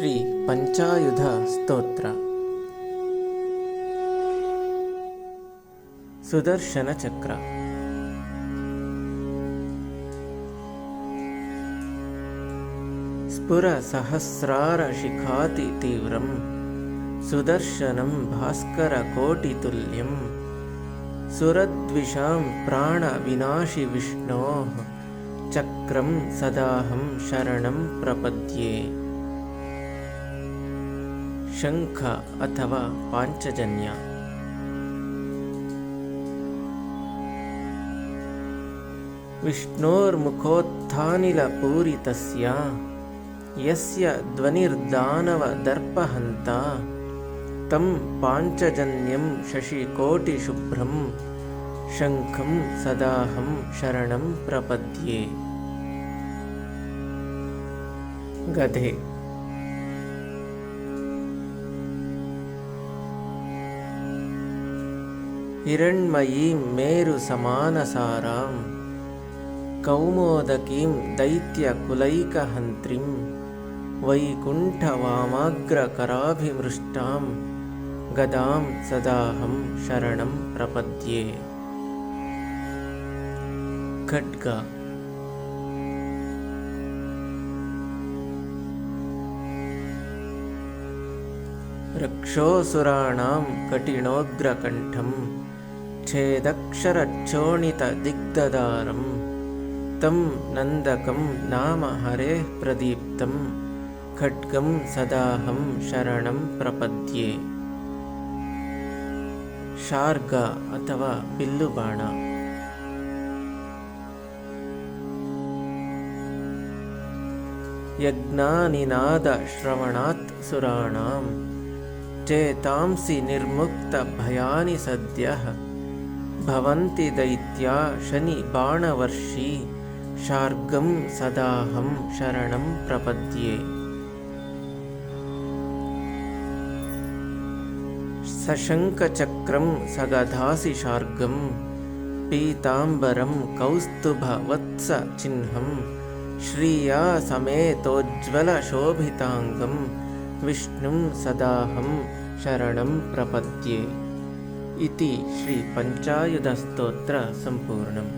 श्रीपञ्चायुधस्तो स्फुरसहस्रारशिखातितीव्रं सुदर्शनं भास्करकोटितुल्यं सुरद्विषां प्राणविनाशिविष्णोः चक्रं सदाहं शरणं प्रपद्ये। शङ्ख अथवा पाञ्चजन्या। विष्णोर्मुखोत्थानिलपूरितस्य यस्य ध्वनिर्दानवदर्पहन्ता तं पाञ्चजन्यं शशिकोटिशुभ्रं शङ्खं सदाहं शरणं प्रपद्ये। गधे। हिरण्मयीं मेरुसमानसारां कौमोदकीं दैत्यकुलैकहन्त्रीं वैकुण्ठवामाग्रकराभिमृष्टां गदां सदाहं शरणं प्रपद्ये खड्ग रक्षोऽसुराणां कठिणोग्रकण्ठं छेदक्षरच्छोणितदिग्ददारं तं नन्दकं नाम हरेः प्रदीप्तं। खड्गं सदाहं शरणं प्रपद्ये। शार्ग अथवा बिल्लुबाण। यज्ञानिनादश्रवणात् सुराणां चेतांसि निर्मुक्तभयानि सद्यः भवन्ति दैत्या शनिबाणवर्षी शार्गं सदाहं शरणं प्रपद्ये। सशङ्खचक्रं सगधासि शार्गं पीताम्बरं कौस्तुभवत्सचिह्नं श्रिया समेतोज्ज्वलशोभिताङ्गं विष्णुं सदाहं शरणं प्रपद्ये इति श्रीपञ्चायुधस्तोत्रसम्पूर्णम्